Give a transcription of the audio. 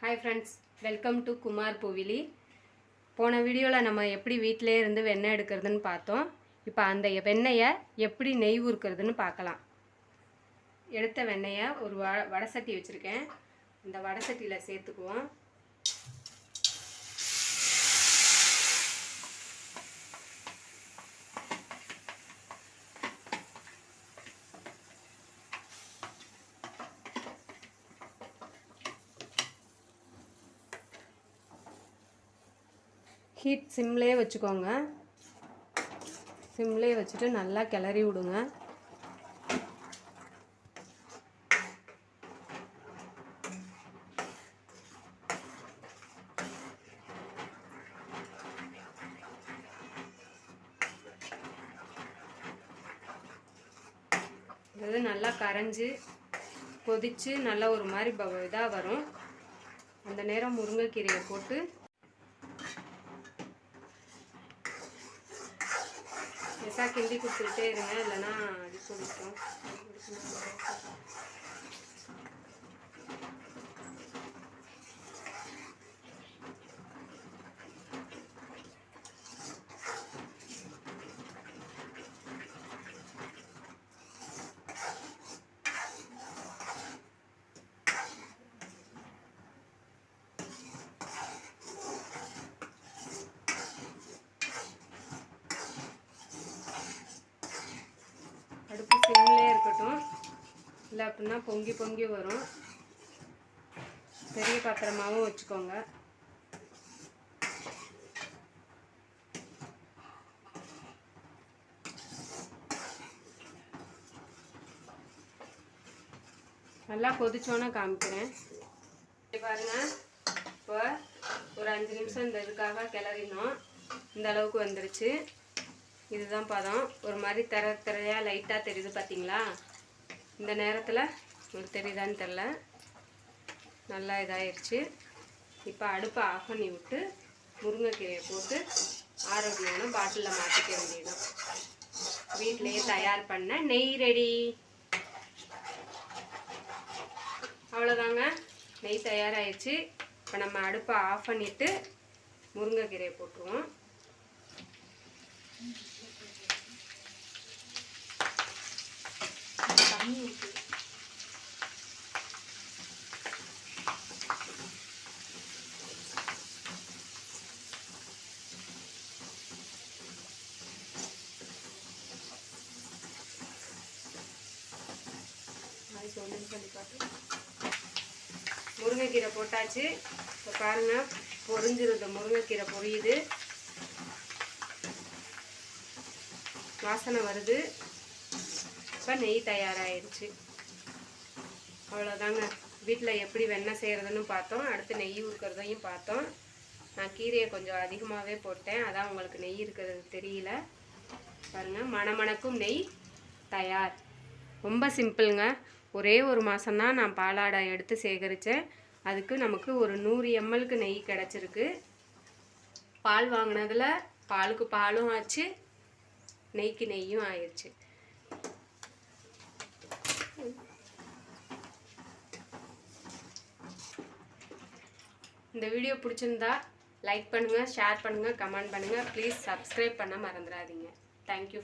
Hi friends welcome to Kumar புவிலி போன வீடியோவில் நம்ம எப்படி வீட்டிலே இருந்து வெண்ணெய் எடுக்கிறதுன்னு பார்த்தோம். இப்போ அந்த வெண்ணெயை எப்படி நெய் ஊறுக்கிறதுன்னு பார்க்கலாம். எடுத்த வெண்ணெயை ஒரு வ வடசட்டி வச்சுருக்கேன். இந்த வடசட்டியில் சேர்த்துக்குவோம். ஹீட் சிம்லேயே வச்சுக்கோங்க. சிம்லேயே வச்சுட்டு நல்லா கிளறி விடுங்க. இது நல்லா கரைஞ்சி கொதித்து நல்லா ஒரு மாதிரி இதாக வரும். அந்த நேரம் முருங்கைக்கீரையை போட்டு லைட்டாக கிண்டி கொடுத்துக்கிட்டே இருங்க இல்லைன்னா அது பிடிக்கும் இல்லை அப்படின்னா பொங்கி பொங்கி வரும். பெரிய பாத்திரமாகவும் வச்சுக்கோங்க. நல்லா கொதிச்சோன்னே காமிக்கிறேன். இங்க பாருங்க. இப்போ ஒரு அஞ்சு நிமிஷம் இந்த இதுக்காக கிளறினோம். இந்த அளவுக்கு வந்துருச்சு. இதுதான் பதம். ஒரு மாதிரி திர திரையாக லைட்டாக தெரியுது பார்த்தீங்களா இந்த நேரத்தில் உங்களுக்கு தெரியுதான்னு தெரில நல்லா இதாயிருச்சு. இப்போ அடுப்பை ஆஃப் பண்ணி விட்டு முருங்கைக்கீரையை போட்டு ஆரோக்கியமான பாட்டிலில் மாற்றிக்க வேண்டியதும் வீட்டிலையே தயார் பண்ண நெய் ரெடி. அவ்வளோதாங்க நெய் தயாராகிடுச்சு இப்போ நம்ம அடுப்பை ஆஃப் பண்ணிவிட்டு முருங்கைக்கீரையை போட்டுருவோம். தண்ணி ஊற்றி முருங்கைக்கீரை போட்டாச்சு. இப்போ பாருங்க பொறிஞ்சிருந்த முருங்கைக்கீரை பொரியுது. வாசனை வருது. அப்போ நெய் தயாராகிடுச்சு அவ்வளோதாங்க வீட்டில் எப்படி வெண்ணெய் செய்கிறதுன்னு பார்த்தோம். அடுத்து நெய் ஊறுக்கிறதையும் பார்த்தோம். நான் கீரையை கொஞ்சம் அதிகமாகவே போட்டேன். அதான் உங்களுக்கு நெய் இருக்கிறது தெரியல. பாருங்கள் மணமணக்கும் நெய் தயார். ரொம்ப சிம்பிளுங்க. ஒரே ஒரு மாதம்தான் நான் பாலாடை எடுத்து சேகரித்தேன் அதுக்கு நமக்கு ஒரு நூறு எம்எல்க்கு நெய் கிடச்சிருக்கு. பால் வாங்கினதில் பாலுக்கு பாலும் ஆச்சு. நெய்க்கு நெய்யும் ஆயிடுச்சு இந்த வீடியோ பிடிச்சிருந்தா லைக் பண்ணுங்கள் ஷேர் பண்ணுங்கள் கமெண்ட் பண்ணுங்கள் ப்ளீஸ் சப்ஸ்கிரைப் பண்ண மறந்துடாதீங்க. தேங்க்யூ